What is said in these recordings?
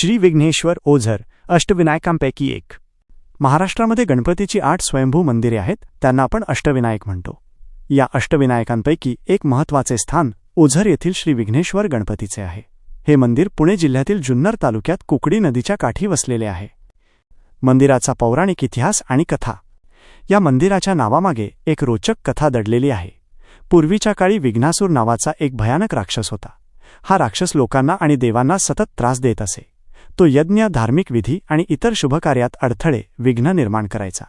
श्री विघ्नेश्वर ओझर अष्टविनायकांपैकी एक. महाराष्ट्रामध्ये गणपतीची आठ स्वयंभू मंदिरे आहेत त्यांना आपण अष्टविनायक म्हणतो. या अष्टविनायकांपैकी एक महत्त्वाचे स्थान ओझर येथील श्री विघ्नेश्वर गणपतीचे आहे. हे मंदिर पुणे जिल्ह्यातील जुन्नर तालुक्यात कुकडी नदीच्या काठी वसलेले आहे. मंदिराचा पौराणिक इतिहास आणि कथा. या मंदिराच्या नावामागे एक रोचक कथा दडलेली आहे. पूर्वीच्या काळी विघ्नासूर नावाचा एक भयानक राक्षस होता. हा राक्षस लोकांना आणि देवांना सतत त्रास देत असे. तो यज्ञ धार्मिक विधी आणि इतर शुभकार्यात अडथळे विघ्न निर्माण करायचा.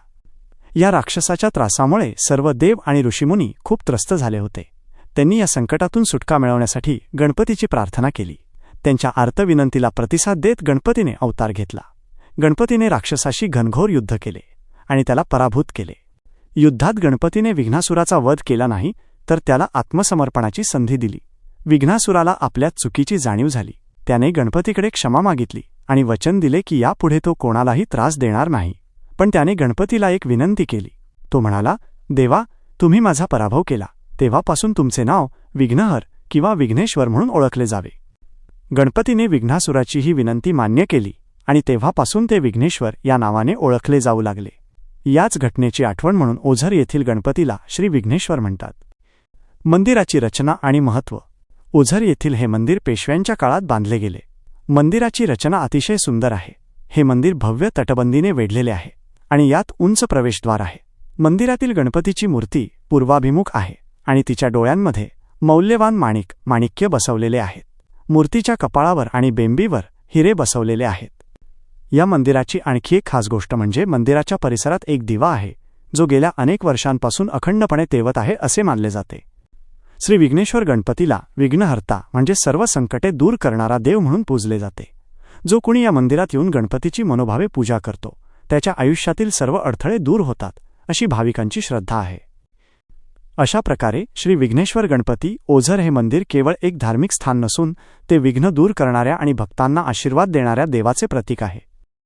या राक्षसाच्या त्रासामुळे सर्व देव आणि ऋषीमुनी खूप त्रस्त झाले होते. त्यांनी या संकटातून सुटका मिळवण्यासाठी गणपतीची प्रार्थना केली. त्यांच्या आर्तविनंतीला प्रतिसाद देत गणपतीने अवतार घेतला. गणपतीने राक्षसाशी घनघोर युद्ध केले आणि त्याला पराभूत केले. युद्धात गणपतीने विघ्नासुराचा वध केला नाही तर त्याला आत्मसमर्पणाची संधी दिली. विघ्नासुराला आपल्या चुकीची जाणीव झाली. त्याने गणपतीकडे क्षमा मागितली. आणि वचन दिले की यापुढे तो कोणालाही त्रास देणार नाही. पण त्याने गणपतीला एक विनंती केली. तो म्हणाला देवा तुम्ही माझा पराभव केला. तेव्हापासून तुमचे नाव विघ्नहर किंवा विघ्नेश्वर म्हणून ओळखले जावे. गणपतीने विघ्नासुराची ही विनंती मान्य केली आणि तेव्हापासून ते विघ्नेश्वर या नावाने ओळखले जाऊ लागले. याच घटनेची आठवण म्हणून ओझर येथील गणपतीला श्री विघ्नेश्वर म्हणतात. मंदिराची रचना आणि महत्त्व. ओझर येथील हे मंदिर पेशव्यांच्या काळात बांधले गेले. मंदिराची रचना अतिशय सुंदर आहे. हे मंदिर भव्य तटबंदीने वेढलेले आहे आणि यात उंच प्रवेशद्वार आहे. मंदिरातील गणपतीची मूर्ती पूर्वाभिमुख आहे आणि तिच्या डोळ्यांमध्ये मौल्यवान माणिक माणिक्य बसवलेले आहेत. मूर्तीच्या कपाळावर आणि बेंबीवर हिरे बसवलेले आहेत. या मंदिराची आणखी एक खास गोष्ट म्हणजे मंदिराच्या परिसरात एक दिवा आहे जो गेल्या अनेक वर्षांपासून अखंडपणे तेवत आहे असे मानले जाते. श्री विघ्नेश्वर गणपतीला विघ्नहर्ता म्हणजे सर्व संकटे दूर करणारा देव म्हणून पूजले जाते. जो कुणी या मंदिरात येऊन गणपतीची मनोभावे पूजा करतो त्याच्या आयुष्यातील सर्व अडथळे दूर होतात अशी भाविकांची श्रद्धा आहे. अशा प्रकारे श्री विघ्नेश्वर गणपती ओझर हे मंदिर केवळ एक धार्मिक स्थान नसून ते विघ्न दूर करणाऱ्या आणि भक्तांना आशीर्वाद देणाऱ्या देवाचे प्रतीक आहे.